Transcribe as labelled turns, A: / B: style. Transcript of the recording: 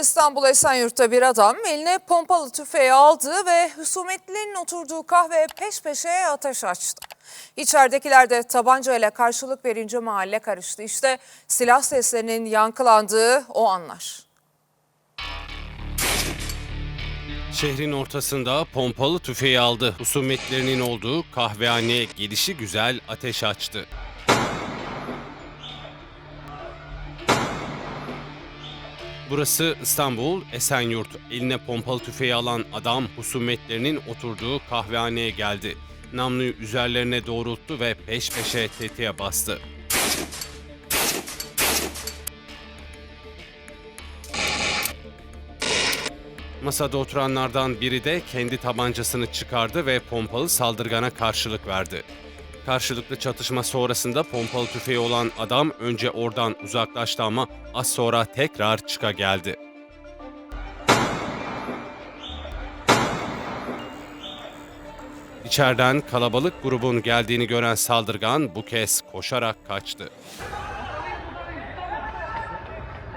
A: İstanbul Esenyurt'ta bir adam eline pompalı tüfeği aldı ve husumetlilerin oturduğu kahveye peş peşe ateş açtı. İçeridekiler de tabancayla karşılık verince mahalle karıştı. İşte silah seslerinin yankılandığı o anlar.
B: Şehrin ortasında pompalı tüfeği aldı. Husumetlerinin olduğu kahvehaneye gelişi güzel ateş açtı. Burası İstanbul Esenyurt. Eline pompalı tüfeği alan adam husumetlerinin oturduğu kahvehaneye geldi. Namluyu üzerlerine doğrulttu ve peş peşe tetiğe bastı. Masada oturanlardan biri de kendi tabancasını çıkardı ve pompalı saldırgana karşılık verdi. Karşılıklı çatışma sonrasında pompalı tüfeği olan adam önce oradan uzaklaştı ama az sonra tekrar çıka geldi. İçeriden kalabalık grubun geldiğini gören saldırgan bu kez koşarak kaçtı.